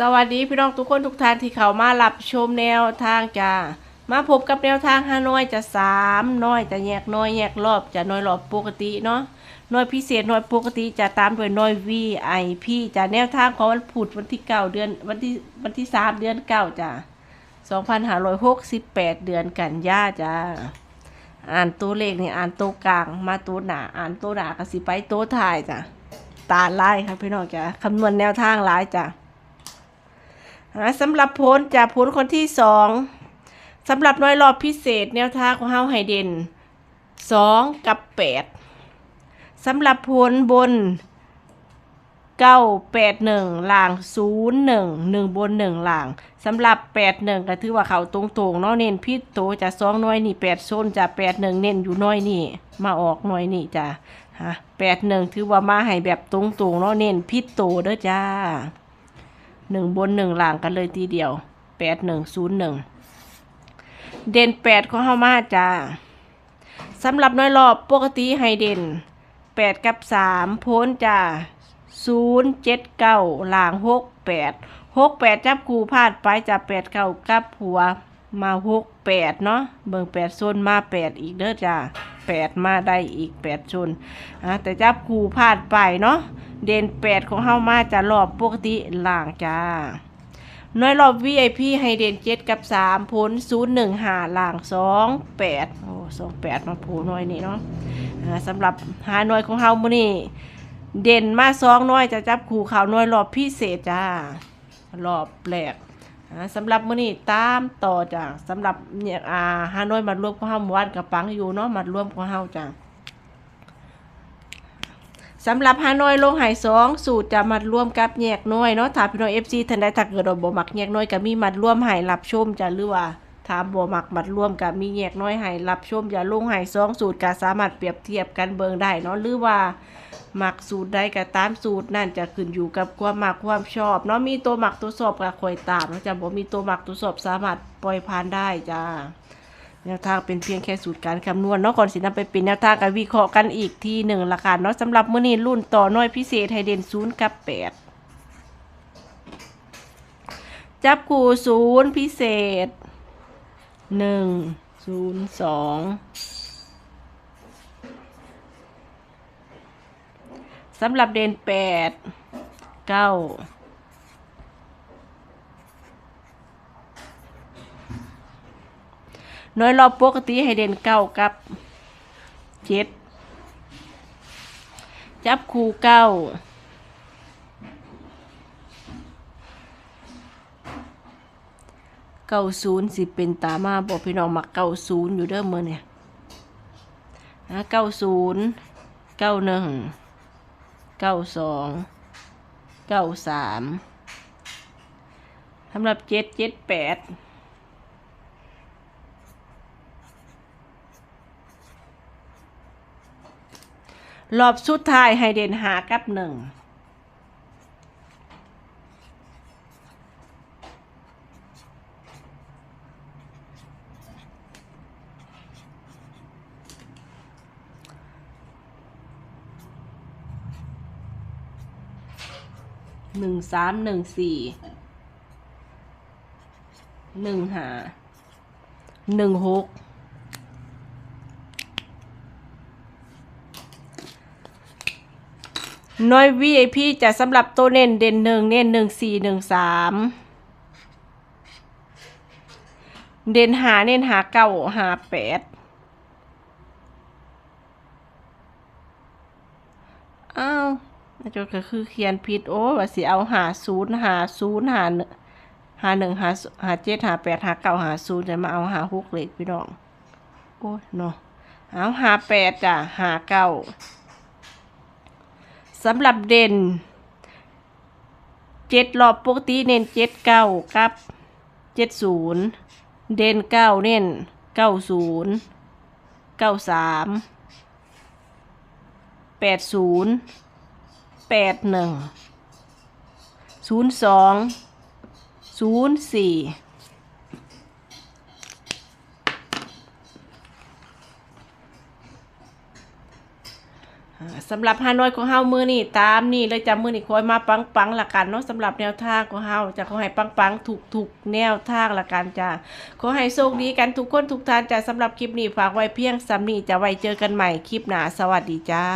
สวัสดีพี่น้องทุกคนทุกท่านที่เข้ามารับชมแนวทางจ้ามาพบกับแนวทางฮานอยจะสามน้อยจะแยกน้อยแยกรอบจะน้อยรอบปกติเนาะน้อยพิเศษน้อยปกติจะตามด้วยน้อย VIP จะแนวทางของวันพุธวันที่เก้าเดือนวันที่วันที่สามเดือนเก้าจ้าสองพันห้าร้อยหกสิบแปดเดือนกันยาจ้าอ่านตัวเลขนี่อ่านตัวกลางมาตัวหนาอ่านตัวหนากสิไปตัวท้ายจ้ะตาไล่ครับพี่น้องจ้ะคำนวณแนวทางหลายจ้ะอ่า สำหรับผลจากผลคนที่สองสำหรับน้อยรอบพิเศษแนวทางของเฮาไฮเดนสองกับแปดสำหรับผลบนเก้าแปดหนึ่งล่างศูนย์หนึ่งหนึ่งบนหนึ่งล่างสำหรับแปดหนึ่งก็ถือว่าเขาตรงๆเนาะเน้นพิษโตจะสองน้อยนี่แปดโซนจะแปดหนึ่งเน้นอยู่น้อยนี่ มาออกน้อยนี่จ้ะฮะแปดหนึ่งถือว่ามาให้แบบตรงๆเนาะเน้นพิษโตเด้อจ้า หนึ่งบนหนึ่งหลังกันเลยทีเดียวแปดหนึ่งศูนย์หนึ่งเด่นแปดของเฮามาจ้าสำหรับน้อยรอบปกติให้เด่นแปดกับสามพ้นจ้าศูนย์เจ็ดเก้าหลังหกแปดหกแปดจับคูพลาดไปจะแปดเก้ากับหัว มาหกแปดเนาะเบิ่งแปดโซนมาแปดอีกเด้อจ้าแปดมาได้อีกแปดโซนอะแต่จับคูพลาดไปเนาะเด่นแปดของเฮามาจะรอบปกติล่างจ้าน้อยรอบ VIP ให้เด่นเจ็ดกับสามผลศูนย์หนึ่งหาล่างสองแปดโอ้สองแปดมาโผล่น้อยนี่เนาะอ่าสำหรับหาน้อยของเฮามื้อนี้เด่นมาสองน้อยจะจับคู่ข่าวน้อยรอบพิเศษจ้ารอบแรก สำหรับมื้อนี้ตามต่อจ้ะสำหรับเนี่ยอ่าฮานอยมารวมของเฮาเมื่อวานกับปังอยู่เนาะมารวมของเฮาจ้ะสำหรับฮานอยลงหายสองสูตรจะมัดร่วมกับแยกน้อยเนาะถ้าพี่น้องเอฟซีท่านใดถ้าเกิดว่าบ่มักแยกน้อยก็มีมัดร่วมหายรับชมจะหรือว่า ถามบ่มักมัดร่วมกับมีแยกน้อยใหายรับชมจะลงใหายสองสูตรก็สามารถเปรียบเทียบกันเบิงได้เนาะหรือว่ามักสูตรใดก็ตามสูตรนั่นจะขึ้นอยู่กับความมักความชอบเนาะมีตัวมักตัวสอบก็คอยตามเนาะจะบ่มีตัวมักตัวสอบสามารถปล่อยผ่านได้จ้าแนวทางเป็นเพียงแค่สูตรการคำนวณเนาะก่อนสินำไปเป็นแนวทางการวิเคราะห์กันอีกทีหนึ่งละค่ะเนาะสำหรับมื้อนี้รุ่นต่อน้อยพิเศษให้เดนศูนย์กับแปดจับกูศูนย์พิเศษ หนึ่งศูนย์สองสำหรับเด่นแปดเก้าน้อยรอบปกติให้เด่นเก้ากับเจ็ดจับคู่เก้า เก้าศูนย์สิเป็นตามาบอกพี่น้องมักเก้าศูนย์อยู่เด้อมือเนี่ยนะเก้าศูนย์เก้าหนึ่งเก้าสองเก้าสามสำหรับเจ็ดเจ็ดแปดรอบสุดท้ายให้เด่นหากับหนึ่ง หนึ่งสามหนึ่งสี่หนึ่งหาหนึ่งหกน้อย VIP จะสำหรับตัวเน้นเด่นหนึ่งเน้นหนึ่งสี่หนึ่งสามเด่นหาเน้นหาเก้าหาแปดอ้าวอาจก็คือเขียนผิดโอ้ว่าสิเอาหาศูนย์หาศูนย์หาหนึ่งหาหนึ่งหาหาเจ็ดหาแปดหาเก้าหาศูนย์จะมาเอาหาหกเลขพี่น้องโอ้ยเนาะเอาหาแปดจ้ะหาเก้าสำหรับเด่นเจ็ดรอบปกติเน้นเจ็ดเก้ากับเจ็ดศูนย์เด่นเก้าเน้นเก้าศูนย์เก้าสามแปดศูนย์ แปดหนึ่งศูนย์สองศูนย์สี่สำหรับฮานอยของเฮามือนี่ตามนี่เลยจ้ะมือนี่คอยมาปังปังๆละกันเนาะสำหรับแนวทางของเฮาจะขอให้ปังปังๆถูกถูกๆแนวทางละกันจ้ะขอให้โชคดีกันทุกคนทุกท่านจ้ะสำหรับคลิปนี้ฝากไว้เพียงสำนีจะไว้เจอกันใหม่คลิปหน้าสวัสดีจ้า